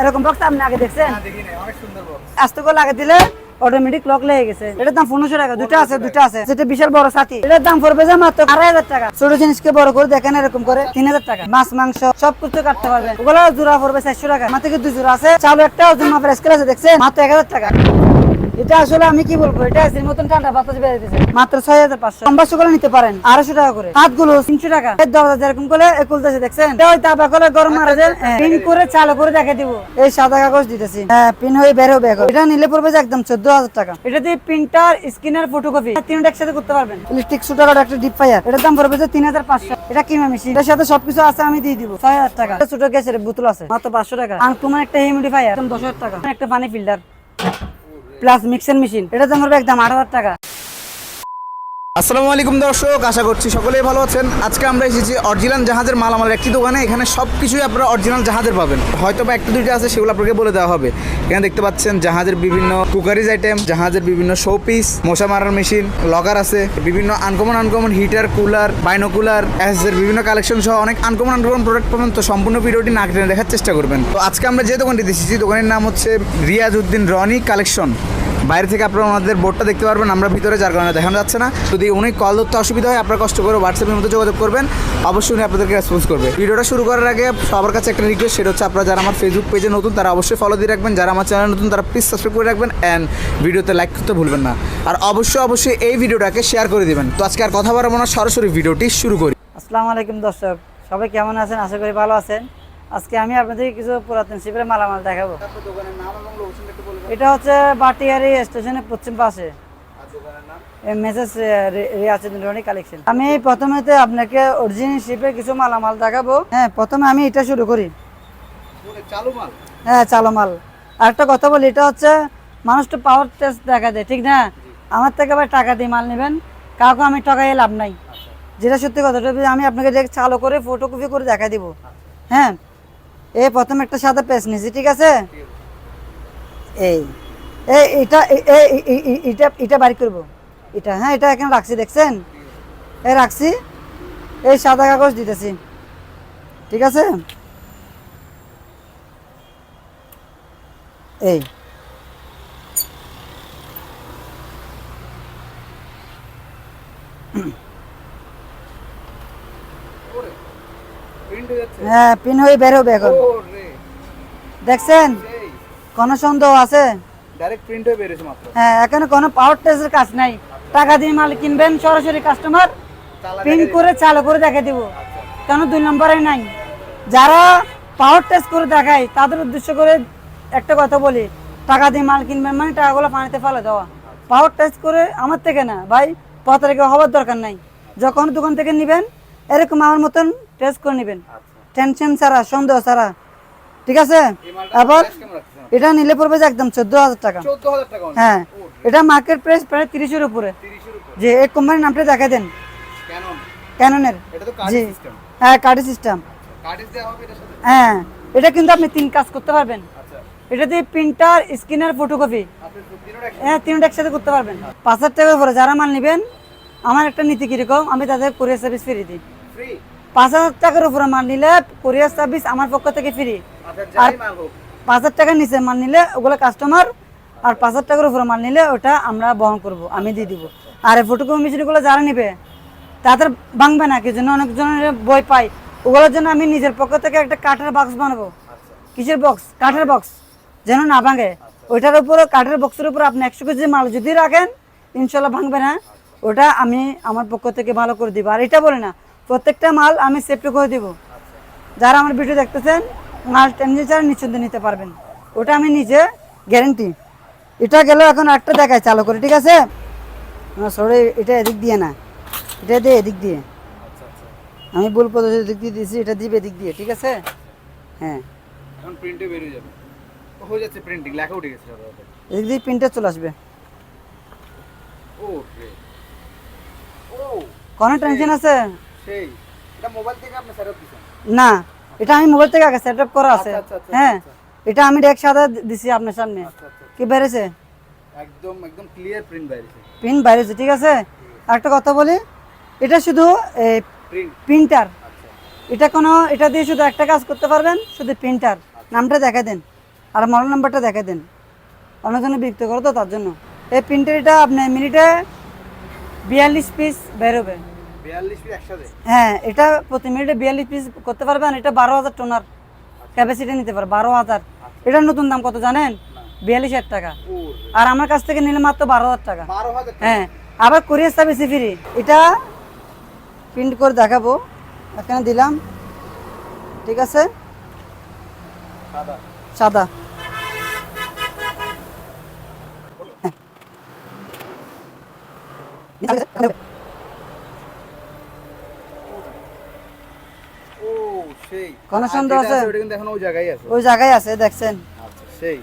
এরকম বক্স আপনি আগে দেখছেন? আস্তে করে লাগে দিলে অটোমেটিক লক লেগে গেছে। এটার দাম পনেরোশো টাকা দুটো আছে দুটো আছে। সেটা বিশাল বড় সাথী এটার দাম পড়বে যে মাত্র আড়াই হাজার টাকা। ছোট জিনিসকে বড় করে দেখেন এরকম করে তিন হাজার টাকা। মাছ মাংস সব কিছু কাটতে পারবেন। ওগুলো জোড়া পড়বে চারশো টাকা। মাত্র দু দুই জোড়া আছে। চালু একটা ওজন মাপের স্কেল আছে দেখছেন? মাত্র এক হাজার টাকা। এটা আসলে আমি কি বলব? এটা এসির মতন ঠান্ডা বাতাস বেরোতেছে মাত্র ছয় হাজার পাঁচশো। কম্বাস করে নিতে পারেন, আড়াইশো টাকা করে। হাতগুলো তিনশো টাকা। দরজা যেরকম করে একুলতেছে দেখছেন? ওই করে গরম মারা যায়। পিন করে চালু করে দেখে দিব। এই সাদা কাগজ দিতেছি। হ্যাঁ পিন হয়ে বের হবে এটা নিলে পড়বে যে একদম চোদ্দ হাজার টাকা। এটা দিয়ে প্রিন্টার, স্ক্রিনের ফটোকপি তিনটা একসাথে করতে পারবেন। ইলেকট্রিক শুটার আর একটা ডিপ ফায়ার এটার দাম পড়বে যে তিন হাজার পাঁচশো। এটা কিমা মেশিন এটার সাথে সবকিছু আছে, আমি দিয়ে দিব। ছয় হাজার টাকা। ছোট গ্যাসের বোতল আছে। মাত্র পাঁচশো টাকা। আনকুমান একটা হিউমিডিফায়ার দশ হাজার টাকা। একটা পানি ফিল্টার প্লাস মিক্সার মেশিন এটা তো আমার একদম আট হাজার টাকা। আসসালামু আলাইকুম দর্শক, আশা করছি সকলেই ভালো আছেন। আজকে আমরা এসেছি অরিজিনাল জাহাজের মালামাল একটি দোকানে, এখানে সব কিছুই আপনারা অরিজিনাল জাহাজের পাবেন। হয়তো বা একটা দুইটা আছে, সেগুলো আপনাকে বলে দেওয়া হবে। এখানে দেখতে পাচ্ছেন জাহাজের বিভিন্ন কুকারিজ আইটেম, জাহাজের বিভিন্ন শোপিস, মশা মারার মেশিন লগার আছে, বিভিন্ন uncommon uncommon heater, cooler, binocular এর বিভিন্ন কালেকশন সহ অনেক আনকমন আনকমন প্রোডাক্ট পাবেন। তো সম্পূর্ণ ভিডিওটি না কেটে দেখার চেষ্টা করবেন। তো আজকে আমরা যে দোকানটি এসেছি, দোকানের নাম হচ্ছে রিয়াজ উদ্দিন রনি কালেকশন। বাইরে থেকে আপনারা ওনাদের বোর্ডটা দেখতে পারবেন, আমরা ভিতরে যার কারণে দেখানো যাচ্ছে না। যদি উনি কল ধরতে অসুবিধা হয়, আপনারা কষ্ট করে হোয়াটসঅ্যাপের মধ্যে যোগাযোগ করবেন, অবশ্যই উনি আপনাদেরকে রেসপন্স করবে। ভিডিওটা শুরু করার আগে সবার কাছে একটা রিকোয়েস্ট সেটা হচ্ছে আপনারা যারা আমার ফেসবুক পেজে নতুন, তারা অবশ্যই ফলো দিয়ে রাখবেন। যারা আমার চ্যানেল নতুন, তারা প্লিজ সাবস্ক্রাইব করে রাখবেন অ্যান্ড ভিডিওতে লাইক করতে ভুলবেন না। আর অবশ্যই অবশ্যই এই ভিডিওটাকে শেয়ার করে দিবেন। তো আজকে আর কথা বাড়াবো না, সরাসরি ভিডিওটি শুরু করি। আসসালামু আলাইকুম দর্শক, সবাই কেমন আছেন? আশা করি ভালো আছেন। আজকে আমি আপনাদের কিছু পুরাতন শিবের মালামাল দেখাবো। এটা হচ্ছে বাটিয়ারি স্টেশনের পশ্চিম পাশে। মেসেজ রিয়াসুদ্দিন রনি কালেকশন আমি প্রথমেতে আপনাকে অরিজিনাল শিপের কিছু মালামাল দেখাবো। হ্যাঁ প্রথমে আমি এটা শুরু করি। চালু মাল? হ্যাঁ চালো মাল। আর একটা কথা বলি এটা হচ্ছে মানুষ তো পাওয়ার টেস্ট দেখা দেয় ঠিক না? আমার থেকে আবার টাকা দিয়ে মাল নেবেন। কাউকে আমি টাকায় লাভ নাই। যেটা সত্যি কথা ওটা আমি আপনাকে চালু করে ফটোকপি করে দেখা দিব। হ্যাঁ এই প্রথম একটা সাদা পেজ নিয়েছি, ঠিক আছে? এই এটা, এ- এ- এ- এ- এ- এটা এটা বাড়ি করব। এটা হ্যাঁ এটা এখানে রাখছি, দেখছেন? এই রাখছি। এই সাদা কাগজ দিতেছি, ঠিক আছে? এই। প্রিন্ট হয়ে পিন হয়ে বের হবে এখন। দেখছেন? কোনো সন্দেহ আছে? ডাইরেক্ট প্রিন্ট হয়ে মাত্র। হ্যাঁ এখানে কোনো পাওয়ার টেস্টের কাজ নাই। টাকা দিয়ে মাল কিনবেন সরাসরি কাস্টমার পিন করে চালু করে দেখে দিব। কেন দুই নম্বরে নাই? যারা পাওয়ার টেস্ট করে দেখায় তাদের উদ্দেশ্য করে একটা কথা বলি। টাকা দিয়ে মাল কিনবেন মানে টাকাগুলো পানিতে ফেলে দেওয়া। পাওয়ার টেস্ট করে আমার থেকে না ভাই পথ রেখে হওয়ার দরকার নাই। যখন দোকান থেকে নেবেন এরকম আমার মতন টেস্ট করে নেবেন। টেনশন ছাড়া সন্দেহ ছাড়া। ঠিক আছে? আবার এটা নিলে পড়বে যে একদম চোদ্দ হাজার টাকা। হ্যাঁ। এটা মার্কেট প্রাইস প্রায় তিরিশের উপরে। যে এই কোম্পানির নামটা দেখা দেন। ক্যাননের এটা তো কার্ড জি। সিস্টেম হ্যাঁ কার্ড সিস্টেম এটার সাথে? হ্যাঁ। এটা কিন্তু আপনি তিন কাজ করতে পারবেন। আচ্ছা। এটা দিয়ে প্রিন্টার স্ক্যানার ফটোকপি হ্যাঁ তিনটা একসাথে করতে পারবেন। পাঁচ হাজার টাকার উপরে যারা মাল নেবেন আমার একটা নীতি কীরকম আমি তাদের কোরিয়ার সার্ভিস ফ্রি দিই। ফ্রি পাঁচ হাজার টাকার উপরে মাল নিলে কোরিয়ার সার্ভিস আমার পক্ষ থেকে ফ্রি আচ্ছা হোক। পাঁচ হাজার টাকার নিচে মাল নিলে ওগুলো কাস্টমার আর পাঁচ হাজার টাকার উপরে মাল নিলে ওটা আমরা বহন করব আমি দিয়ে দিব। আর ফটোকপি মেশিনগুলো যারা নেবে তাদের ভাঙবে না কি জন্য? অনেকজনের বই পাই ওগুলোর জন্য আমি নিজের পক্ষ থেকে একটা কাঠের বাক্স বানাবো। কিসের বক্স কাঠের বক্স যেন না ভাঙে। ওইটার উপরে কাঠের বক্সের উপর আপনি একশো কেজি মাল যদি রাখেন ইনশাল্লাহ ভাঙবে না। ওটা আমি আমার পক্ষ থেকে ভালো করে দিব। আর এটা বলে না প্রত্যেকটা মাল আমি সেফটি করে দিব। যারা আমার ভিডিও দেখতেছেন মাল ছাড়া নিশ্চিন্তে নিতে পারবেন। ওটা আমি নিজে গ্যারেন্টি এটা গেল এখন একটা দেখায় চালু করে ঠিক আছে? না সরে এটা এদিক দিয়ে না। এটা দিয়ে এদিক দিয়ে। আমি ভুল পদ্ধতি এদিক দিয়ে দিয়েছি এটা দিবে এদিক দিয়ে ঠিক আছে? হ্যাঁ। এখন প্রিন্টে বেরিয়ে যাবে। হয়ে যাচ্ছে প্রিন্টিং লেখা উঠে গেছে এদিক দিয়ে প্রিন্টার চলে আসবে। কোনো টেনশন আছে? সেই এটা মোবাইল থেকে আপনি ফেরত দিছেন? না এটা আমি মোবাইল থেকে আগে সেট আপ করা আছে। আচ্ছা, আচ্ছা, হ্যাঁ আচ্ছা। এটা আমি ডেক সাদা দিছি আপনার সামনে। কি বেড়েছে একদম একদম ক্লিয়ার প্রিন্ট বাইরেছে পিন বাইরেছে ঠিক আছে? আর একটা কথা বলি এটা শুধু প্রিন্ট প্রিন্টার এটা কোনো এটা দিয়ে শুধু একটা কাজ করতে পারবেন শুধু প্রিন্টার নামটা দেখা দেন আর মডেল নাম্বারটা দেখে দেন। অন্যজনে বিক্রি করো তো তার জন্য। এই প্রিন্টারটা আপনি মিনিটে বিয়াল্লিশ পিস বেরোবে হ্যাঁ এটা প্রতি মিনিটে বিয়াল্লিশ পিস করতে পারবেন এটা বারো হাজার টোনার ক্যাপাসিটি নিতে পারে বারো হাজার। এটার নতুন দাম কত জানেন? বিয়াল্লিশ হাজার টাকা। আর আমার কাছ থেকে নিলে মাত্র বারো হাজার টাকা। হ্যাঁ আবার কোরিয়ার সার্ভিস ফ্রি। এটা প্রিন্ট করে দেখাবো। এখানে দিলাম। ঠিক আছে? সাদা। সাদা ও সেই। কোনো সন্দেহ আছে? ওটা কিন্তু এখন ওই জায়গায় আছে। ওই জায়গায় আছে দেখছেন? আচ্ছা সেই।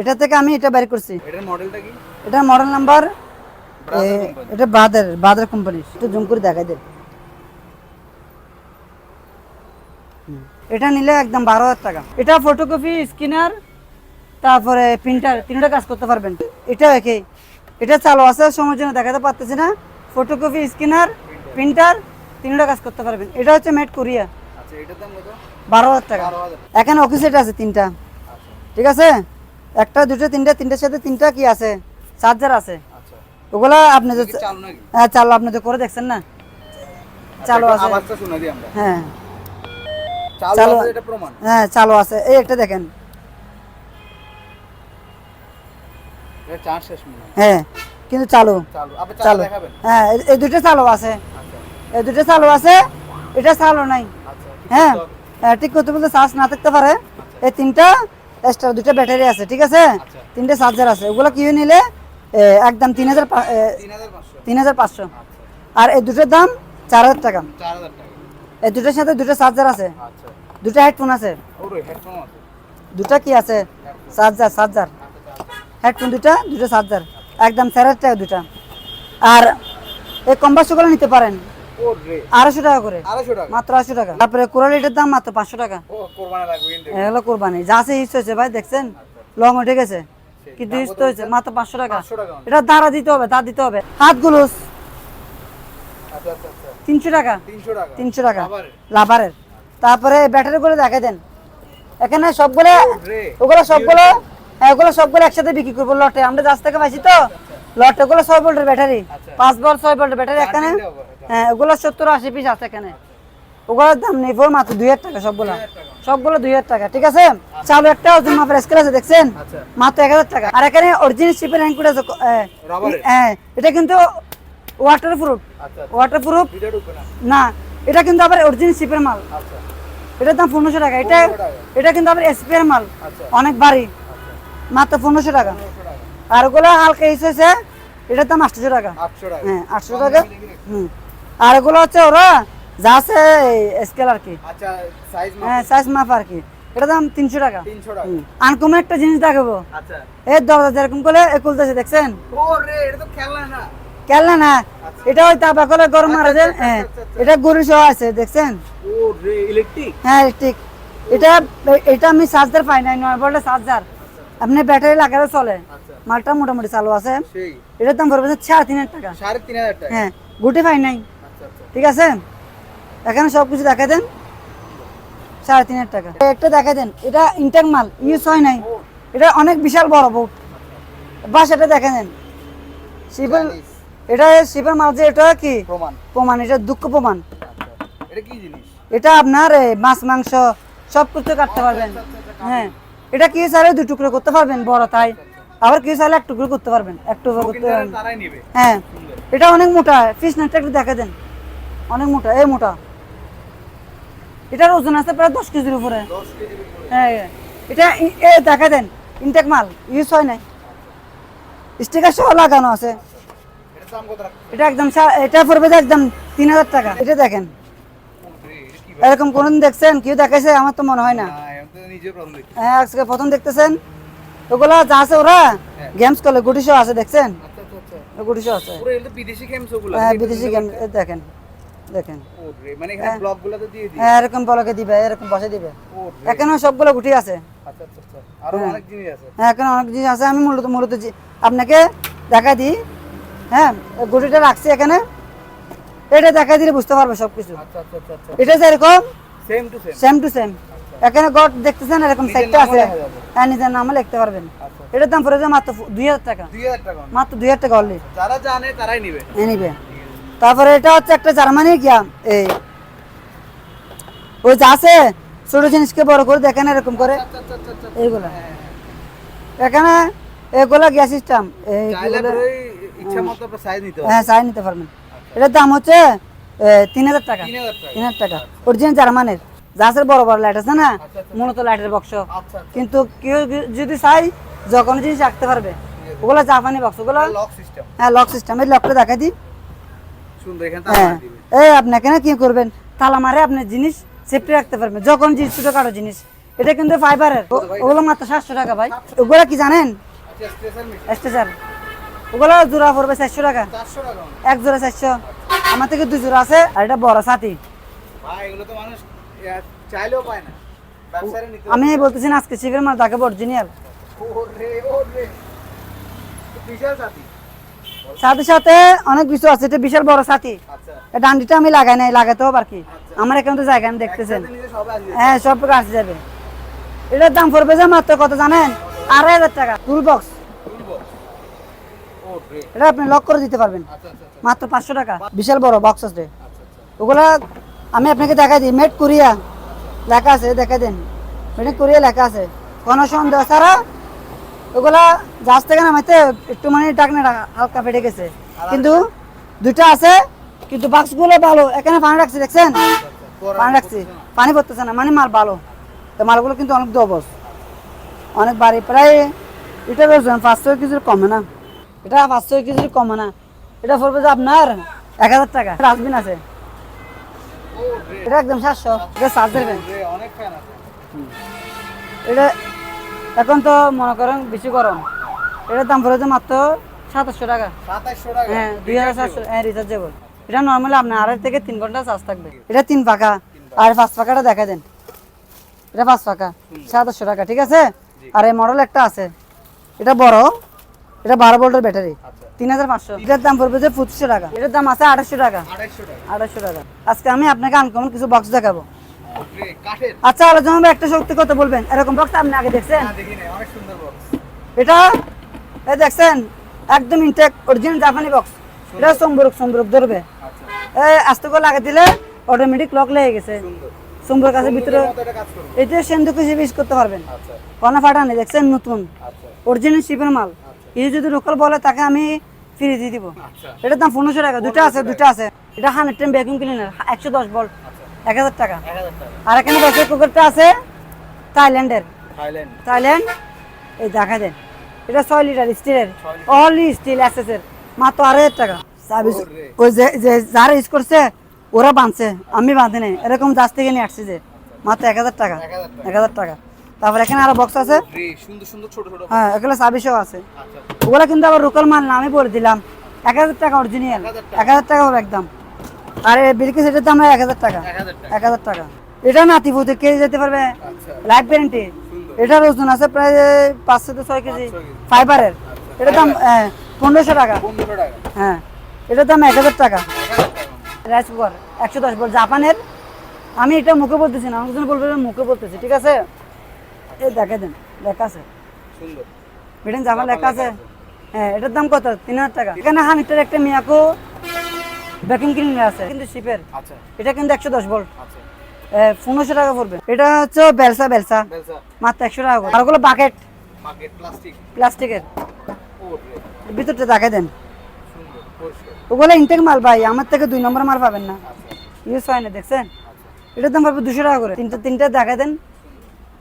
এটা থেকে আমি এটা বের করছি। এটার মডেলটা কি? এটা মডেল নাম্বার এটা বাদের বাদের কোম্পানি একটু জুম করে দেখাই দেন। এটা নিলে একদম বারো হাজার টাকা। এটা ফটোকপি স্ক্যানার তারপরে প্রিন্টার তিনটা কাজ করতে পারবেন। এটা একই। এটা চালু আছে সময়ের জন্য দেখাতে পারতেছি না। ফটোকপি স্ক্যানার প্রিন্টার তিনটা কাজ করতে পারবেন। এটা হচ্ছে মেড কোরিয়া আচ্ছা এটার দাম কত? টাকা। এখানে অফিসেট আছে তিনটা। ঠিক আছে? একটা দুটো তিনটা তিনটার সাথে তিনটা কি আছে? চার্জার আছে। আচ্ছা। ওগুলা আপনি যে চালু হ্যাঁ চালু আপনি তো করে দেখছেন না? চালু আছে। আওয়াজটা শোনা দিই আমরা। হ্যাঁ। চালু চালু আছে এটা প্রমাণ। হ্যাঁ চালু আছে। এই একটা দেখেন। এটা চার্জ শেষ মনে হ্যাঁ। কিন্তু চালু। চালু। চালু চালু। হ্যাঁ এই- দুটো চালু আছে। আচ্ছা। এই দুটো চালু আছে। এটা চালু নাই। আচ্ছা হ্যাঁ ঠিক করতে বলতে চার্জ না থাকতে পারে। এই তিনটা এক্সট্রা দুটো ব্যাটারি আছে ঠিক আছে? আচ্ছা। তিনটে চার্জার আছে। ওগুলো কি নিলে? একদম তিন হাজার তিন হাজার পাঁচশো। আর এই দুটোর দাম চার হাজার টাকা। এই দুটোর সাথে দুটো চার্জার আছে। আচ্ছা। দুটো হেডফোন আছে। দুটো কি আছে? চার্জার চার্জার হেডফোন দুটা দুটো চার্জার একদম চার হাজার টাকা দুটা। আর এই কম্বাসগুলো নিতে পারেন। আড়াইশো টাকা করে। মাত্র টাকা। তারপরে কোরালিটার দাম মাত্র পাঁচশো টাকা। ও কোরবানি লাগবে কিন্তু। এগুলো কোরবানি। যা আছে হিস্ট হয়েছে ভাই দেখছেন? লং উঠে গেছে কিন্তু হিস্ট হয়েছে? মাত্র পাঁচশো টাকা। এটা দাঁড়া দিতে হবে দাঁড় দিতে হবে। হাত গুলোস। তিনশো টাকা। তিনশো টাকা? লাভারের। তারপরে ব্যাটারি করে দেখাই দেন। এখানে সবগুলো ওগুলো সবগুলো হ্যাঁ, ওগুলো সবগুলো একসাথে বিক্রি করব লটে। আমরা গাছ থেকে পাইছি তো। লটে গুলো ছয় ভোল্টের ব্যাটারি। আচ্ছা। পাঁচ ভোল্ট ছয় ভোল্টের ব্যাটারি এখানে। হ্যাঁ ওগুলো সত্তর আশি পিস আছে এখানে। ওগুলোর দাম নেই পড়ে মাত্র দুই হাজার টাকা সবগুলো। সবগুলো দুই হাজার টাকা ঠিক আছে? চালু একটা ওজন মাপের স্কেল আছে দেখছেন? আচ্ছা। মাত্র এক হাজার টাকা। আর এখানে অরিজিনাল শিপের হ্যান্ড আছে হ্যাঁ এটা কিন্তু ওয়াটার প্রুফ ওয়াটার প্রুফ না? এটা কিন্তু আবার অরিজিনাল শিপের মাল। আচ্ছা। এটার দাম পনেরোশো টাকা। এটা এটা কিন্তু আবার এসপিআর মাল। আচ্ছা। অনেক ভারী মাত্র পনেরোশো টাকা। আর ওগুলো হালকা ইস হয়েছে এটার দাম আটশোশো আটশো টাকা। হ্যাঁ আটশো টাকা। হুম। আর এগুলো হচ্ছে ওরা যা আছে স্কেল আর কি। আচ্ছা সাইজ হ্যাঁ সাইজ মাপ আর কি। এটার দাম তিনশো টাকা। তিনশো টাকা। একটা জিনিস দেখাবো। আচ্ছা। এই দরজা যেরকম করে খুলতেছে দেখছেন? এটা খেলনা না। এটা ওই তাপা করে গরম মারা যায় হ্যাঁ। এটা গরু সহ আছে দেখছেন? ইলেকট্রিক হ্যাঁ ঠিক এটা এটা আমি চার্জার পাই নাই নয় ভোল্টের চার্জার আপনি ব্যাটারি লাগালে চলে। আচ্ছা। মালটা মোটামুটি চালু আছে। এটার দাম পড়বে সাড়ে তিন হাজার টাকা। সাড়ে তিন হাজার টাকা। হ্যাঁ গুটি পাই নাই। আচ্ছা আচ্ছা ঠিক আছে? এখানে সব কিছু দেখা দেন। সাড়ে তিন হাজার টাকা। একটা দেখা দেন এটা ইন্টার মাল ইউজ হয় নাই। এটা অনেক বিশাল বড় বোট বাস এটা দেখা দেন। শিবের এটা শিবের মাল যে এটা কি? প্রমাণ। প্রমাণ এটা দুঃখ প্রমাণ। আচ্ছা। এটা কি জিনিস? এটা আপনার মাছ মাংস সব কিছু কাটতে পারবেন। হ্যাঁ। এটা কি চাইলে দু টুকরো করতে পারবেন বড় তাই। আবার কি চাইলে এক টুকরো করতে পারবেন এক টুকরো করতে পারবেন। হ্যাঁ। এটা অনেক মোটা ফিস নেটটা একটু দেখা দেন। অনেক মোটা এই মোটা। এটার ওজন আছে প্রায় দশ কেজির উপরে। উপরে হ্যাঁ। এটা এ দেখা দেন ইনটেক মাল ইউজ হয় নাই। স্টিকার সহ লাগানো আছে। এটা একদম এটা পড়বে একদম তিন হাজার টাকা। এটা দেখেন। এরকম কোনদিন দেখছেন? কেউ দেখাইছে? আমার তো মনে হয় না। হ্যাঁ আজকে প্রথম দেখতেছেন। ওগুলা যা আছে ওরা গেমস করলে গুটি শো আছে দেখছেন? আচ্ছা আচ্ছা আচ্ছা। গুটি শো আছে। বিদেশি গেমস হ্যাঁ বিদেশি গেম দেখেন। দেখেন। মানে এখানে ব্লক দিয়ে দিই? হ্যাঁ এরকম বলকে দিবে এরকম বসে দিবে। এখানে সবগুলো গুটি আছে। আচ্ছা আচ্ছা আচ্ছা। আরও অনেক জিনিস আছে। হ্যাঁ এখানে অনেক জিনিস আছে। আমি মূলত মূলত আপনাকে দেখা দিই। হ্যাঁ গুটিটা রাখছি এখানে। এটা দেখা দিলে বুঝতে পারবে সব কিছু আচ্ছা আচ্ছা এটা যেরকম same to same same to same এখানে গড দেখতেছেন এরকম সাইডটা আছে। হ্যাঁ নিজের নামও লিখতে পারবেন। এটার দাম পড়ে যায় মাত্র দুই হাজার টাকা। দুই হাজার টাকা। মাত্র দুই হাজার টাকা অনলি যারা জানে তারাই নিবে। নিবে। তারপরে এটা হচ্ছে একটা জার্মানি গিয়া এই ওই যে আছে ছোট জিনিসকে বড় করে দেখেন এরকম করে। আচ্ছা আচ্ছা আচ্ছা আচ্ছা এইগুলা এখানে এগুলা গ্যাস সিস্টেম আপনার সাইজ নিতে হ্যাঁ চাই নিতে পারবেন। এটার দাম হচ্ছে তিন হাজার টাকা। তিন হাজার টাকা। অরিজিনাল জার্মানের। জাহাজের বড় বড় লাইট আছে না? আচ্ছা, আচ্ছা। মূলত লাইটের বক্স আচ্ছা আচ্ছা। কিন্তু কেউ যদি চাই যখন জিনিস রাখতে পারবে ওগুলা জাপানি বক্স ওগুলো হ্যাঁ লক সিস্টেম এই লকটা দেখাই দিই সুন্দর এখানে হ্যাঁ তালা দিবে এই আপনাকে না কি করবেন? তালা মারে আপনার জিনিস সেফটি রাখতে পারবেন। যখন জিনিস ছোটো কাটো জিনিস। এটা কিন্তু ফাইবারের ওগুলো মাত্র সাতশো টাকা ভাই। ওগুলা কি জানেন? আচ্ছা মিটার স্টেশন ওগুলো জোড়া পড়বে চারশো টাকা। এক জোড়া চারশো। আমার থেকে দুই জোড়া আছে আর এটা বড় সাথী আমি বলতেছি না আজকে শিবের মাল তাকে অরিজিনাল বিশাল সাথী সাথে সাথে অনেক কিছু আছে এটা বিশাল বড় সাথী আচ্ছা। ডান্ডিটা আমি লাগাই নাই লাগাতেও পার কি আমার এখানে তো জায়গা নেই, দেখতেছেন। হ্যাঁ সব কাছে যাবে। এটার দাম পড়বে যে মাত্র কত জানেন? আড়াই হাজার টাকা ফুল বক্স এটা আপনি লক করে দিতে পারবেন। আচ্ছা আচ্ছা আচ্ছা। মাত্র পাঁচশো টাকা। বিশাল বড় বক্স আছে। আচ্ছা আচ্ছা। ওগুলা আমি আপনাকে দেখাই দিই। মেড কোরিয়া লেখা আছে দেখাই দেন। মেড কোরিয়া লেখা আছে। কোনো সন্দেহ ছাড়া ওগুলা জাহাজ থেকে নামাইতে একটু মানে টাকনে হালকা ফেটে গেছে। কিন্তু দুটা আছে কিন্তু বাক্সগুলো ভালো। এখানে পানি রাখছি দেখছেন? পানি রাখছি। পানি পড়তেছে না মানে মাল ভালো। তো মালগুলো কিন্তু অনেক দবস। অনেক বাড়ি প্রায় এটা ওজন পাঁচশো কেজির কমে না। এটা পাঁচশো কেজির কমে না। এটা পড়বে যে আপনার এক হাজার টাকা। ডাস্টবিন আছে। এটা একদম সাতশো। এটা চার্জ দেবেন এটা এখন তো মনে করেন বেশি গরম। এটার দাম পড়েছে মাত্র সাতাশশো টাকা। 2700 টাকা। হ্যাঁ দুই হাজার সাতশো হ্যাঁ রিচার্জেবল এটা নর্মালি আপনার আড়াই থেকে তিন ঘণ্টা চার্জ থাকবে। এটা তিন পাকা আর পাঁচ পাকাটা দেখা দেন। এটা পাঁচ পাকা সাতাশশো টাকা ঠিক আছে? আর এই মডেল একটা আছে। এটা বড়। এটা বারো ভোল্টের ব্যাটারি আচ্ছা। তিন হাজার পাঁচশো। এটার দাম পড়বে যে পঁচিশশো টাকা। এটার দাম আছে আড়াইশো টাকা। 2800 টাকা। আড়াইশো টাকা। আজকে আমি আপনাকে আনকমন কিছু বক্স দেখাবো। আচ্ছা আলোচনা হবে একটা শক্তি কথা বলবেন। এরকম বক্স আপনি আগে দেখছেন? এটা? এই দেখছেন? একদম ইনটেক অরিজিনাল জাপানি বক্স এটা সম্বরক সম্বরক ধরবে। আচ্ছা। এই আস্তে করে লাগা দিলে অটোমেটিক লক লেগে গেছে। সম্বরক আছে ভিতরে এটা কাজ করবে। এটা সেন্দু কিছু ইউজ করতে পারবেন। আচ্ছা। কোনো ফাটা নেই দেখছেন? নতুন। আচ্ছা। অরিজিনাল শিপের মাল। এই যদি লোকাল বলে তাকে আমি ফ্রি দিয়ে দিব। আচ্ছা। এটার দাম পনেরোশো টাকা। দুটো আছে দুটো আছে। এটা হান্ড্রেড টেন ভ্যাকুম ক্লিনার একশো দশ ভোল্ট এক হাজার টাকা। আর এখানে প্রেসার কুকারটা আছে থাইল্যান্ডের। থাইল্যান্ড। এই দেখা দেন এটা ছয় লিটার স্টিলের অনলি স্টিল এসএসের মাত্র আড়াই হাজার টাকা। সার্ভিস ওই যে যে যারা ইউজ করছে ওরা বাঁধছে আমি বাঁধি নাই। এরকম জাজ থেকে নিয়ে আসছি যে মাত্র এক হাজার টাকা। এক হাজার টাকা। তারপর এখানে আরও বক্স আছে। সুন্দর সুন্দর ছোট ছোট হ্যাঁ এগুলো সার্ভিসও আছে। আচ্ছা ওগুলো কিন্তু আবার লোকাল মাল না আমি বলে দিলাম। এক হাজার টাকা অরিজিনাল এক হাজার টাকা। একদম। আর বিলকিস এটার দাম এক হাজার টাকা। এক হাজার টাকা। এটা নাতি পুতে কে যেতে পারবে? লাইফ গ্যারেন্টি এটার ওজন আছে প্রায় পাঁচশো থেকে ছয় কেজি। ফাইবারের এটার দাম পনেরোশো টাকা। হ্যাঁ। এটার দাম এক হাজার টাকা। রাইস কুকার একশো দশ বল। জাপানের আমি এটা মুখে বলতেছি না। অনেকজন বলবে মুখে বলতেছি। ঠিক আছে? এ দেখে দেন। লেখা আছে। সুন্দর। জাপান লেখা আছে। হ্যাঁ এটার দাম কত? তিন হাজার টাকা। এখানে হানিটার একটা মিয়াকো ব্যাকিং ক্লিনার আছে। কিন্তু শিপের আচ্ছা। এটা কিন্তু একশো দশ ভোল্ট আচ্ছা। পনেরোশো টাকা পড়বে। এটা হচ্ছে বেলসা বেলসা। বেলসা। মাত্র একশো টাকা করে আর ওগুলো বাকেট প্লাস্টিকের ওরে ভিতরটা দেখা দেন। সুন্দর ওগুলো ইনটেক মাল ভাই আমার থেকে দুই নম্বর মাল পাবেন না। আচ্ছা। ইউজ হয় না দেখছেন? এটার দাম পাবে দুশো টাকা করে। তিনটা তিনটা দেখা দেন।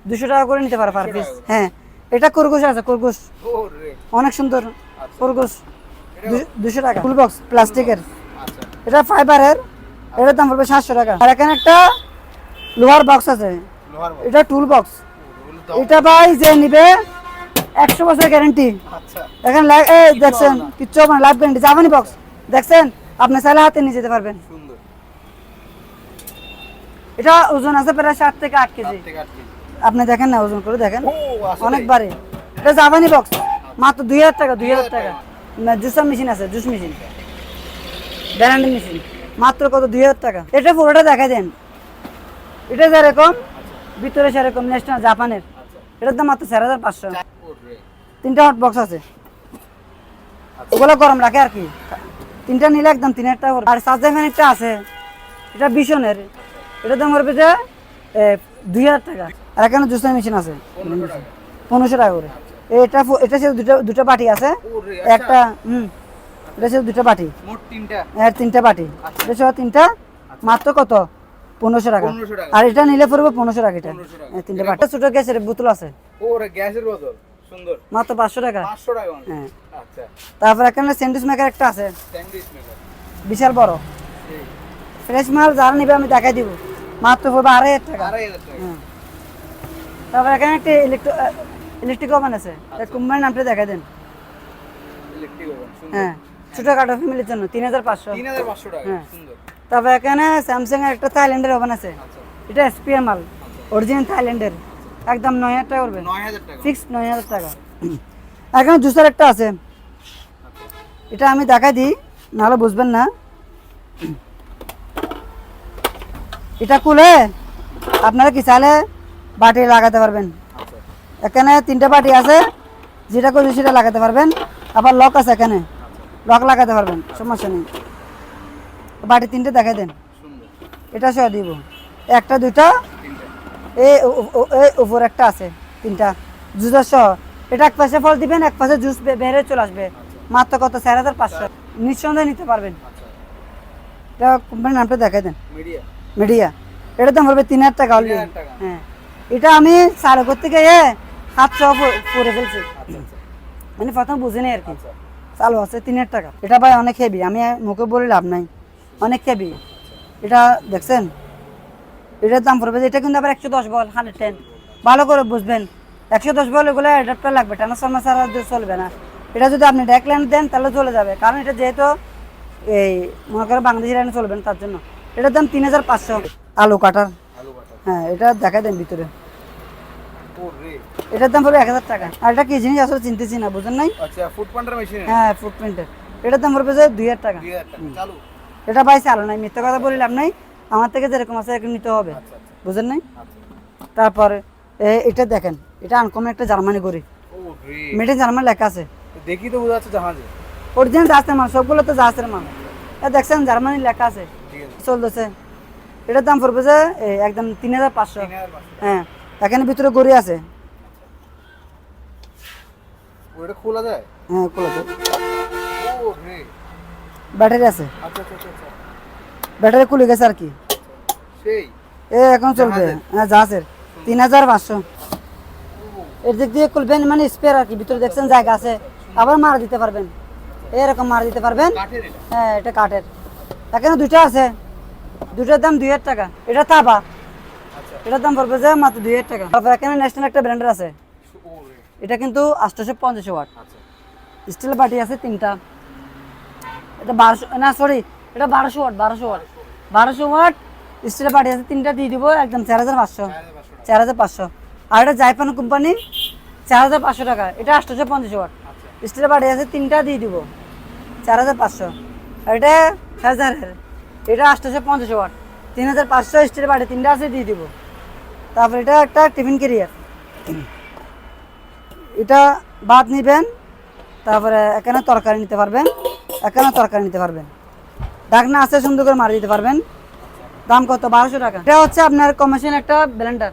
দুশো টাকা করে নিতে পারে পার পিস হ্যাঁ। এটা খরগোশ আছে খরগোশ। ওরে অনেক সুন্দর। খরগোশ। দু- দুশো টাকা। ফুল বক্স প্লাস্টিকের আচ্ছা এটা ফাইবারের এটার দাম পড়বে সাতশো টাকা। আর এখানে একটা লোহার বক্স আছে। এটা টুল বক্স এটা ভাই যে নিবে একশো বছর গ্যারেন্টি আচ্ছা। এখানে এই দেখছেন কিচ্ছু হবে লাইফ গ্যারেন্টি জাপানি বক্স দেখছেন? আপনি চাইলে হাতে নিয়ে যেতে পারবেন। সুন্দর। এটা ওজন আছে প্রায় সাত থেকে আট কেজি। আপনি দেখেন না ওজন করে দেখেন। ও অনেক বাড়ে। এটা জাপানি বক্স মাত্র দুই হাজার টাকা দুই হাজার টাকা। জুসার মেশিন আছে জুস মেশিন ব্যারান্ডি মেশিন মাত্র কত? দুই হাজার টাকা। এটা পুরোটা দেখা দেন। এটা যেরকম, ভিতরে সেরকম ন্যাশনাল জাপানের। এটার দাম মাত্র চার হাজার পাঁচশো। তিনটা হট বক্স আছে। ওগুলো গরম রাখে আর কি। তিনটা নিলে একদম তিন হাজার টাকা। আর চার্জার ফ্যান একটা আছে। এটা ভীষণের। এটার দাম পড়বে যে দুই হাজার টাকা। আর এখানে জুসার মেশিন আছে। পনেরোশো টাকা করে। এটা এটা দুটো দুটো বাটি আছে। একটা, হুম। এটা সাথে দুটো বাটি। মোট তিনটা। এর তিনটা বাটি। এটা সহ তিনটা মাত্র কত? পনেরোশো টাকা। আর এটা নিলে পড়বে পনেরোশো টাকা এটা। 1500 টাকা। এই তিনটা বাটি। ছোট গ্যাসের বোতল আছে। ওরে গ্যাসের বোতল। সুন্দর। মাত্র পাঁচশো টাকা। পাঁচশো টাকা। হ্যাঁ। আচ্ছা। তারপর এখানে স্যান্ডউইচ মেকার একটা আছে। Sandwich maker. বিশাল বড়। ফ্রেশ মাল যারা নিবে আমি দেখাই দিব। মাত্র পড়বে আড়াই হাজার টাকা। আড়াই হাজার টাকা। হ্যাঁ। তারপর এখানে একটা ইলেকট্রো ইলেকট্রিক ওভেন আছে। কোম্পানির নামটা দেখাই দেন। ইলেকট্রিক ওভেন হ্যাঁ। ছোটখাটো ফ্যামিলির জন্য তিন হাজার পাঁচশো। তিন হাজার পাঁচশো টাকা হ্যাঁ। সুন্দর। তারপর এখানে স্যামসাং এর একটা থাইল্যান্ডের ওভেন আছে। আচ্ছা। এটা এসপিএম মাল অরিজিনাল থাইল্যান্ডের একদম নয় হাজার টাকা করবে। ফিক্স নয় হাজার টাকা। এখানে জুসার একটা আছে। এটা আমি দেখাই দিই নাহলে বুঝবেন না। এটা খুলে আপনারা কি চাইলে বাটি লাগাতে পারবেন। আচ্ছা। এখানে তিনটা বাটি আছে যেটা করছি সেটা লাগাতে পারবেন। আবার লক আছে এখানে। লক লাগাতে পারবেন সমস্যা নেই। বাটি তিনটে দেখাই দেন। এটা সহ দিব। একটা দুইটা এই উপর একটা আছে তিনটা। জুসের সহ এটা এক পাশে ফল দিবেন এক পাশে জুস বেড়ে চলে আসবে। মাত্র কত? চার হাজার পাঁচশো। নিঃসন্দেহে নিতে পারবেন। এটা কোম্পানির নামটা দেখাই দেন। মিডিয়া। এটার দাম পড়বে তিন হাজার টাকা অলরেডি হ্যাঁ। এটা আমি চালু করতে গিয়ে সাতশো পরে ফেলছি। আচ্ছা আচ্ছা। মানে প্রথম বুঝিনি আর কি। আচ্ছা। চালু আছে তিন হাজার টাকা। এটা ভাই অনেক হেভি আমি মুখে বলে লাভ নাই। অনেক হেভি এটা দেখছেন? এটার দাম পড়বে এটা কিন্তু আবার একশো দশ বল হান্ড্রেড টেন ভালো করে বুঝবেন। একশো দশ বল এগুলো অ্যাডাপ্টার লাগবে ট্রান্সফর্মার ছাড়া চলবে না। এটা যদি আপনি ডেকল্যান্ড দেন, তাহলে চলে যাবে। কারণ এটা যেহেতু এই, মনে করেন বাংলাদেশি লাইনে চলবেন, তার জন্য। এটার দাম তিন হাজার পাঁচশো। আলু কাটার হ্যাঁ এটা দেখা দেন ভিতরে। এটার দাম পড়বে এক হাজার টাকা। আর এটা কি জিনিস আসলে চিনতেছি না বুঝেন নাই? আচ্ছা ফুড পান্ডার মেশিন হ্যাঁ ফুটপ্রিন্টের এটার দাম পড়বে দুই হাজার টাকা। চালু? এটা ভাই চালো নাই মিথ্যা কথা বলি লাভ নাই। আমার থেকে যেরকম আছে এরকম নিতে হবে। আচ্ছা আচ্ছা। বুঝেন নাই? তারপরে এটা দেখেন এটা আনকমন একটা জার্মানি করি মেড ইন জার্মানি লেখা আছে। দেখি তো বোঝা যাচ্ছে জাহাজে। অরিজিনাল জাহাজের মাল সবগুলো তো জাহাজের মাল এ দেখছেন জার্মানি লেখা আছে। চলতেছে। এটার দাম পড়বে যে একদম তিন হাজার পাঁচশো। হ্যাঁ এখানে ভিতরে গড়ি আছে। ওটা খোলা যায়? হ্যাঁ খোলাতে ওরে ব্যাটারি আছে? আচ্ছা আচ্ছা আচ্ছা ব্যাটারি খুলে গেছে আর কি। সেই? এ এখন চলবে? হ্যাঁ জাহাজের। তিন হাজার পাঁচশো। এর দিক দিয়ে খুলবেন মানে স্পেয়ার আর কি ভিতরে দেখছেন জায়গা আছে। আবার মারা দিতে পারবেন। এরকম মারা দিতে পারবেন। হ্যাঁ এটা কাঠের। এখানে দুইটা আছে। দুটার দাম দুই হাজার টাকা। এটা তাবা। এটার দাম পড়বে যে মাত্র দুই হাজার টাকা। তারপর এখানে ন্যাশনাল একটা ব্র্যান্ডের আছে। এটা কিন্তু আটশোশো পঞ্চাশ ওয়াট। আচ্ছা। স্টিল বাটি আছে তিনটা। এটা বারোশো না সরি এটা বারোশো ওয়াট বারোশো ওয়াট। বারোশো ওয়াট স্টিল বাটি আছে তিনটা দিয়ে দিব একদম চার হাজার পাঁচশো। চার হাজার পাঁচশো আর এটা জাইপান কোম্পানি চার হাজার পাঁচশো টাকা। এটা আটশোশো পঞ্চাশ ওয়াট। আচ্ছা। স্টিল বাটি আছে তিনটা দিয়ে দিব চার হাজার পাঁচশো। আর এটা হাজারের। এটা আটশোশো পঞ্চাশ ওয়াট। তিন হাজার পাঁচশো স্টিল বাটি তিনটা আছে দিয়ে দিব। তারপর এটা একটা টিফিন ক্যারিয়ার এটা ভাত নিবেন তারপরে এখানে তরকারি নিতে পারবেন এখানে তরকারি নিতে পারবেন। ঢাকনা আছে সুন্দর করে মারি দিতে পারবেন। দাম কত? বারোশো টাকা। এটা হচ্ছে আপনার কমার্শিয়াল একটা ব্লেন্ডার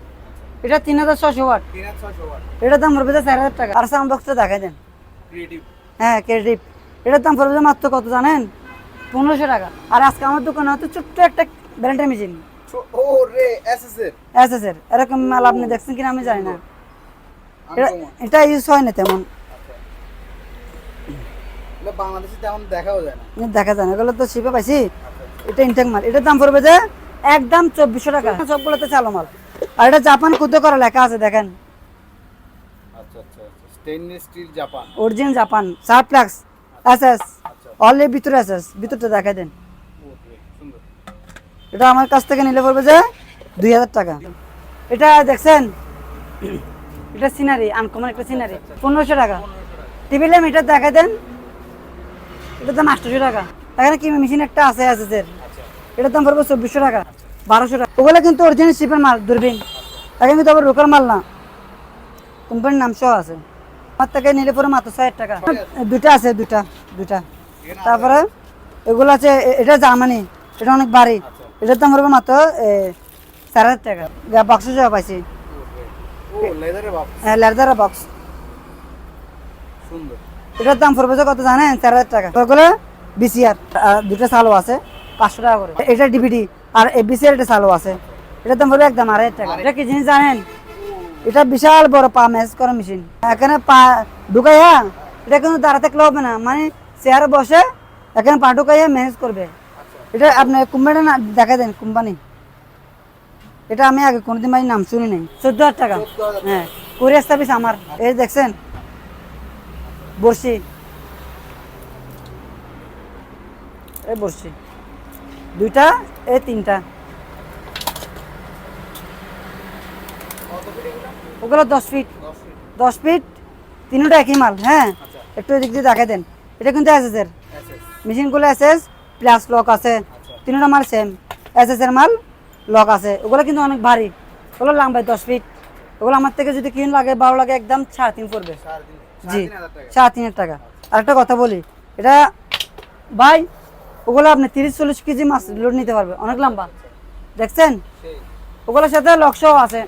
এটা তিন হাজার ছশো ওয়াট। এটার দাম পড়বে চার হাজার টাকা। আর সাউন্ড বক্সটা দেখাই দেন। ক্রিয়েটিভ হ্যাঁ ক্রেডিট এটার দাম পড়বে মাত্র কত জানেন? পনেরোশো টাকা। আর আজকে আমার দোকানে হয়তো ছোট্ট একটা ব্লেন্ডার মেশিন এরকম মাল আপনি দেখছেন কিনা আমি জানি না। এটা- ইউজ হয় না তেমন। বাংলাদেশে তেমন দেখাও যায় না। দেখা যায় না। এগুলো তো শিপে পাইছি। এটা ইনটেক মাল। এটার দাম পড়বে যে একদম চব্বিশশো টাকা। সবগুলোতে চালো মাল। আর এটা জাপান করা লেখা আছে দেখেন। আচ্ছা আচ্ছা আচ্ছা। জাপান। এস এস আচ্ছা ভিতরে এস এস ভিতরটা দেখাই দেন। এটা আমার কাছ থেকে নিলে পড়বে যে দুই হাজার টাকা। এটা দেখছেন? এটা সিনারি আনকমন একটা সিনারি। পনেরোশো টাকা। টিভি ল্যাম্প এটা দেখা দেন। এটার দাম আটশোশো টাকা। এখানে কি মেশিন একটা আছে আছে আচ্ছা এটার দাম পড়বে চব্বিশশো টাকা, বারোশো টাকা। ওগুলো কিন্তু অরিজিনাল শিপের মাল, দূরবীন। এখন কিন্তু আবার লোকাল মাল না। কোম্পানির নাম সহ আছে। আমার থেকে নিলে পরে মাত্র হাজার টাকা। দুটা আছে দুটা দুটা তারপরে এগুলো আছে এটা জার্মানি। এটা অনেক বাড়ি। এটার দাম পড়বে মাত্র চার হাজার টাকা। বাক্স সহ পাইছি। লেদারের হ্যাঁ লেদার বক্স সুন্দর। এটার দাম পড়বে কত জানেন? চার হাজার টাকা। ওগুলো বিসিআর দুটো সালও আছে পাঁচশো টাকা করে। এটা ডিভিডি আর বিসিআর এটা সালও আছে। এটার দাম পড়বে একদম আড়াই হাজার টাকা। এটা কি জিনিস জানেন? এটা বিশাল বড় পা ম্যাচ করা মেশিন এখানে পা ঢুকাইয়া এটা কিন্তু দাঁড়া থাকলে হবে না। মানে চেয়ারে বসে এখানে পা ঢুকাইয়া ম্যানেজ করবে। এটা আপনি কোম্পানিটা না দেখা দেন কোম্পানি এটা আমি আগে কোনোদিন মানে নাম শুনি নাই। চোদ্দ হাজার টাকা। হ্যাঁ কোরিয়ার সার্ভিস আমার। এই দেখছেন বসছি এই বসছি দুইটা এই তিনটা। ওগুলো দশ ফিট দশ ফিট তিনটা একই মাল হ্যাঁ? একটু এদিক দিয়ে দেখা দেন। এটা কিন্তু এস এর। মেশিনগুলো এস এস প্লাস লক আছে। তিনটা মাল সেম এস এর মাল লক আছে। ওগুলো কিন্তু অনেক ভারী। ওগুলো লাম্বাই দশ ফিট ওগুলো আমার থেকে যদি কিন লাগে, বারো লাগে, একদম সাড়ে তিন পড়বে। জি, সাড়ে তিন টাকা। আর একটা কথা বলি, এটা ভাই, ওগুলো আপনি তিরিশ, চল্লিশ কেজি মাছ লোড নিতে পারবে। অনেক লম্বা। দেখছেন? ওগুলোর সাথে লক্ষ্য আছে।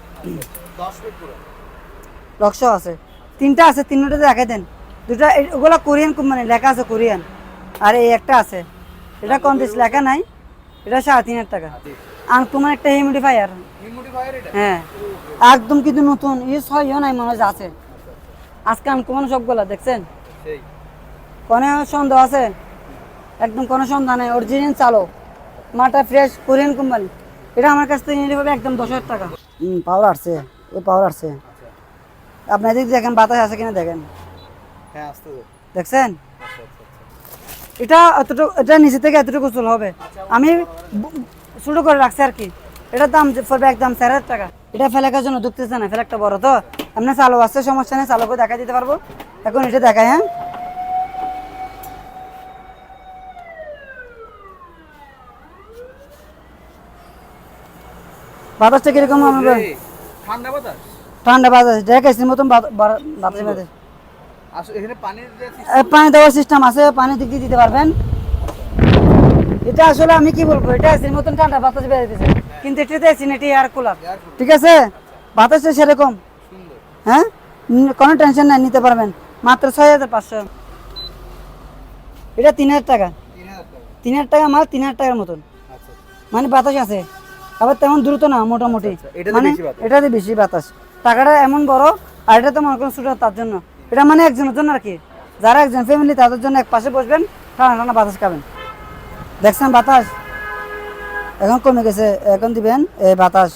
পুরো আছে। তিনটা আছে, তিনটা দেখাই দেন। দুটা ওগুলো কোরিয়ান কোম্পানি লেখা আছে কোরিয়ান। আর এই একটা আছে। এটা কম দেশ লেখা নাই। এটা সাড়ে তিন হাজার টাকা আনকমন একটা হিউমিডিফায়ার হিউমিডিফায়ার এটা হ্যাঁ একদম কিন্তু নতুন ইউজ হয়ও নাই মনে হয় আছে। আজকে আনকমন সবগুলা দেখছেন? সেই। কোনো সন্দেহ আছে? একদম কোনো সন্দেহ নেই অরিজিনাল চালো মাটা ফ্রেশ কোরিয়ান কোম্পানি এটা আমার কাছ থেকে নিলে পাবে একদম দশ হাজার টাকা। হুম পাওয়ার আসছে ওই পাওয়ার আসছে। আপনি এদিক দেখেন বাতাস আছে কিনা দেখেন। হ্যাঁ আসতে দেখছেন? এটা অতটুকু এটা নিচে থেকে এতটুকু চুল হবে। আমি ছোটো করে রাখছি আর কি। এটার দাম পড়বে একদম চার হাজার টাকা। এটা ফেলাকার জন্য ঢুকতেছে না ফেলাকটা বড় তো। এমনি চালু আছে সমস্যা নেই চালু দেখা দিতে পারব। এখন এটা দেখাই হ্যাঁ। বাতাসটা কীরকম হবে? ঠান্ডা বাতাস? ঠান্ডা বাতাস মতন বাতাস বাতাস। পানি দেওয়ার সিস্টেম আছে পানি দিক দিয়ে দিতে পারবেন। এটা আসলে আমি কি বলব? এটা এসির মতন ঠান্ডা বাতাস বেরোতেছে কিন্তু এটাতে এসি না এটা এয়ার কুলার ঠিক আছে? বাতাসটা সেরকম। হ্যাঁ? কোনো টেনশন নাই নিতে পারবেন। মাত্র ছয় হাজার পাঁচশো। এটা তিন হাজার টাকা। তিন হাজার টাকা মাল তিন হাজার টাকার মতন। মানে বাতাস আছে। আবার তেমন দ্রুত না মোটামুটি। আচ্ছা, মানে। এটাতে বেশি বাতাস। টাকাটা এমন বড় আর এটা তো মনে করেন ছোট তার জন্য। এটা মানে একজনের জন্য আর কি। যারা একজন ফ্যামিলি তাদের জন্য এক পাশে বসবেন ঠান্ডা ঠান্ডা বাতাস খাবেন। দেখছেন বাতাস? এখন কমে গেছে এখন দিবেন এই বাতাস।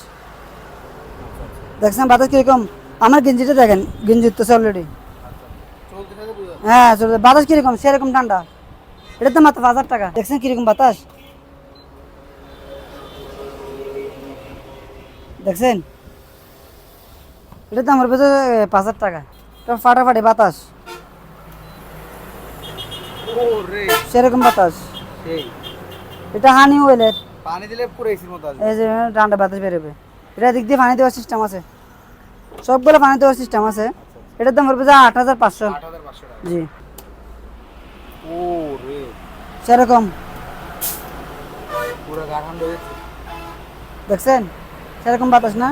দেখছেন বাতাস কীরকম? আমার গেঞ্জিটা দেখেন গেঞ্জি উঠতেছে অলরেডি হ্যাঁ। বাতাস কীরকম? সেরকম ঠান্ডা। এটা তো মাত্র পাঁচ হাজার টাকা। দেখছেন কীরকম বাতাস? দেখছেন? এটা তো আমার ভেতরে পাঁচ হাজার টাকা। এটা ফাটাফাটি বাতাস। সেরকম বাতাস। এটা হানি ওয়েলের পানি দিলে পুরো এসির মতো আসবে। এই যে ঠান্ডা বাতাস বেরোবে। এটা দিক দিয়ে পানি দেওয়ার সিস্টেম আছে। সবগুলো পানি দেওয়ার সিস্টেম আছে। এটার দাম পড়বে যে আট হাজার পাঁচশো। জি। ও রে। সেরকম। পুরো গা ঠান্ডা হয়ে দেখছেন? সেরকম বাতাস না?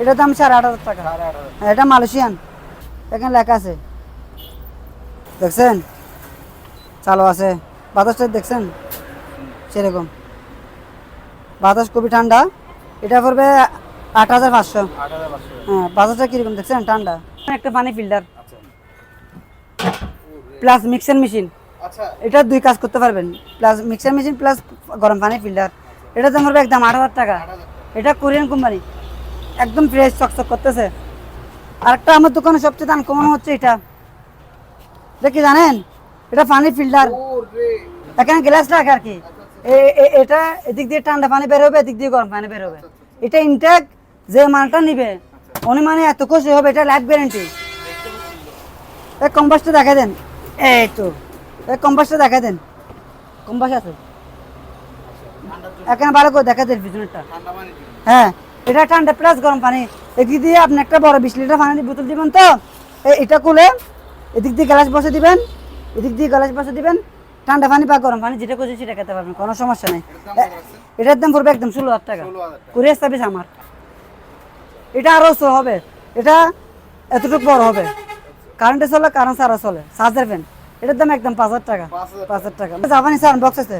এটার দাম সাড়ে আট হাজার টাকা। হ্যাঁ, এটা মালয়েশিয়ান। এখানে লেখা আছে। দেখছেন? চালু আছে। বাতাসটা দেখছেন? সেরকম। বাতাস খুবই ঠান্ডা। এটা পড়বে আট হাজার পাঁচশো। হ্যাঁ বাতাসটা কীরকম দেখছেন? ঠান্ডা। একটা পানি ফিল্টার। আচ্ছা। প্লাস মিক্সার মেশিন আচ্ছা। এটা দুই কাজ করতে পারবেন। প্লাস মিক্সার মেশিন প্লাস গরম পানি ফিল্টার। এটা দাম পড়বে একদম আট হাজার টাকা। এটা কোরিয়ান কোম্পানি। একদম ফ্রেশ চকচক করতেছে। আরেকটা আমার দোকানে সবচেয়ে দাম কমানো হচ্ছে এটা। কি জানেন? এটা পানি ফিল্টার। এখানে গ্লাস রাখে আর কি। এ- এটা এদিক দিয়ে ঠান্ডা পানি বের হবে, এদিক দিয়ে গরম পানি বের হবে। এটা ইনটেক যে মালটা নিবে, উনি মানে এত খুশি হবে, এটা লাইফ গ্যারেন্টি এই কম্পাসটা দেখা দেন। এই তো এই কম্পাসটা দেখা দেন। কম্পাস আছে। এখানে ভালো করে দেখা দেন পিছনেরটা। হ্যাঁ এটা ঠান্ডা প্লাস গরম পানি। এদিক দিয়ে আপনি একটা বড় বিশ লিটার পানি বোতল দিবেন তো এটা খুলে এদিক দিয়ে গ্লাস বসে দিবেন, এদিক দিয়ে গ্লাস বসে দিবেন। ঠান্ডা পানি বা গরম পানি যেটা খুঁজে সেটা খেতে পারবেন কোনো সমস্যা নেই। এটার দাম পড়বে একদম ষোলো হাজার টাকা। কুরিয়ার সার্ভিস আমার। এটা আরও হবে। এটা এতটুকু বড় হবে। কারেন্টে চলে কারেন্ট সারা চলে। চার্জার ফ্যান এটার দাম একদম পাঁচ হাজার টাকা। পাঁচ হাজার টাকা। জাপানি সাউন্ড বক্স আছে।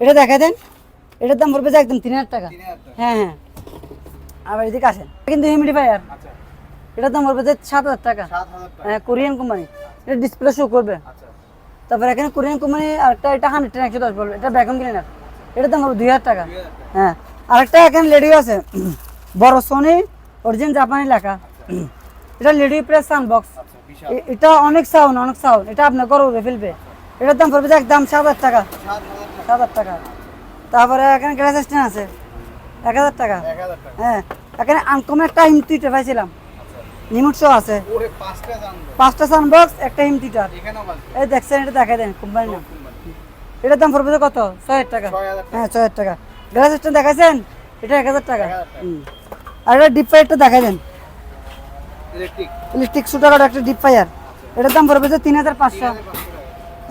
এটা দেখাই দেন। এটার দাম পড়বে যে একদম তিন হাজার টাকা। হ্যাঁ হ্যাঁ। আবার এদিকে আসেন। কিন্তু হিউমিডিফায়ার এটার দাম পড়বে যে সাত হাজার টাকা। হ্যাঁ কোরিয়ান কোম্পানি এটা ডিসপ্লে শো করবে। তারপরে এখানে কোরিয়ান কোম্পানি আরেকটা এটা হান্ড্রেড টেন একশো দশ বলবে। এটা ভ্যাকুম ক্লিনার। এটার দাম পড়বে দুই হাজার টাকা। হ্যাঁ। আরেকটা এখানে লেডিও আছে। বড় সোনি অরিজিন জাপানি লেখা। এটা লেডি প্রেস সাউন্ড বক্স এটা অনেক সাউন্ড অনেক সাউন্ড এটা আপনার গরমে ফেলবে। এটার দাম পড়বে একদম সাত হাজার টাকা। সাত হাজার টাকা। তারপরে এখানে গ্যাস স্ট্যান্ড আছে। এক হাজার টাকা। হ্যাঁ। এখানে আনকমন একটা হিম পাইছিলাম। নিমুট শো আছে পাঁচটা সাউন্ড বক্স একটা হিম টুইটার এই দেখছেন এটা দেখাই দেন কোম্পানির নাম এটার দাম পড়বে কত? ছয় হাজার টাকা। হ্যাঁ ছয় হাজার টাকা। গ্লাস স্ট্যান্ড দেখাইছেন? এটা এক হাজার টাকা। আর এটা ডিপ ফায়ারটা দেখাই দেন। ইলেকট্রিক শুটার একটা ডিপ ফায়ার এটার দাম পড়বে তিন হাজার পাঁচশো।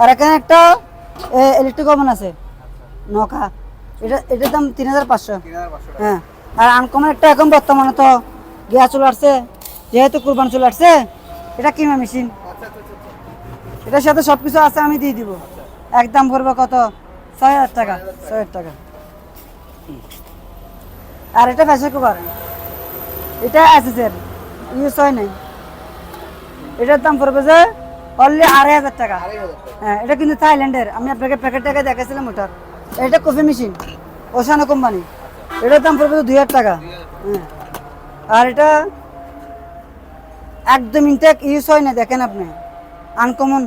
আর এখানে একটা ইলেকট্রিক ওভেন আছে। নখা এটা এটার দাম তিন হাজার পাঁচশো। হ্যাঁ। আর আনকমন একটা এখন বর্তমানে তো গ্যাস চলে আসছে। যেহেতু কুরবান চলে আসছে, এটা কিমা মেশিন এটার সাথে সব কিছু আছে, আমি দিয়ে দিব। একদম পড়বে কত? ছয় হাজার টাকা, ছয় হাজার টাকা। আর এটা প্রেসার কুকার এটা এসএসের ইউজ হয় নাই। এটার দাম পড়বে যে অনলি আড়াই হাজার টাকা। হ্যাঁ এটা কিন্তু থাইল্যান্ডের আমি আপনাকে প্যাকেট টাকা দেখাইছিলাম ওটার। এটা কফি মেশিন ওশানো কোম্পানি এটার দাম পড়বে দুই হাজার টাকা। হ্যাঁ। আর এটা একদম ইনটেক ইউজ হয় না দেখেন আপনি। আনকমন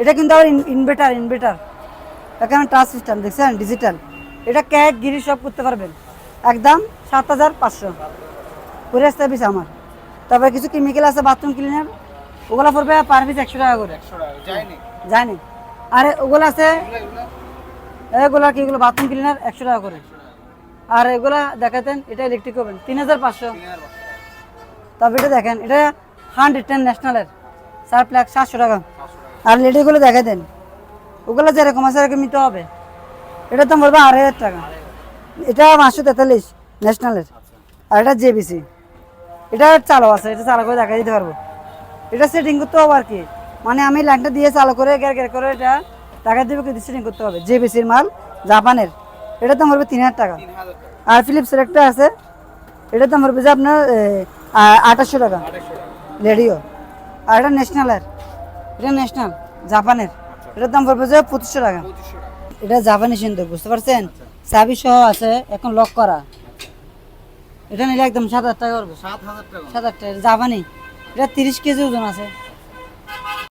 এটা কিন্তু আবার ইনভার্টার ইনভার্টার এখানে টাচ সিস্টেম দেখছেন? ডিজিটাল এটা ক্যাক গিরি সব করতে পারবেন। একদম সাত হাজার পাঁচশো। পুরে সার্ভিস আমার। তারপরে কিছু কেমিক্যাল আছে বাথরুম ক্লিনার ওগুলো পড়বে পার পিস একশো টাকা করে। জানি আরে ওগুলো আছে এগুলা কি এগুলো বাথরুম ক্লিনার একশো টাকা করে। আর এগুলা দেখাতেন এটা ইলেকট্রিক ওভেন তিন হাজার পাঁচশো। তারপর এটা দেখেন এটা হান্ড্রেড টেন ন্যাশনালের। চার প্লাক সাতশো টাকা। আর লেডিগুলো দেখে দেন। ওগুলো যেরকম আছে এরকম নিতে হবে। এটার দাম বলব আড়াই হাজার টাকা। এটা পাঁচশো তেতাল্লিশ ন্যাশনালের। আর এটা জেবিসি এটা চালু আছে। এটা চালু করে দেখা দিতে পারব। এটা সেটিং করতে হবে আর কি। মানে আমি লাইনটা দিয়ে চালু করে গ্যার গ্যার করে এটা টাকা দেবে কিন্তু সেটিং করতে হবে। জেবিসির মাল জাপানের। এটার দাম পড়বে তিন হাজার টাকা। আর ফিলিপসের একটা আছে। এটার দাম পড়বে যে আপনার আঠাশশো টাকা। রেডিও আর এটা ন্যাশনালের এটা ন্যাশনাল জাপানের। এটার দাম পড়বে যে পঁচিশশো টাকা। এটা জাপানি সিন্দুক বুঝতে পারছেন? চাবি সহ আছে, এখন লক করা। এটা নিলে একদম সাত হাজার টাকা পড়বে। সাত হাজার টাকা। সাত হাজার টাকা। জাপানি এটা তিরিশ কেজি ওজন আছে।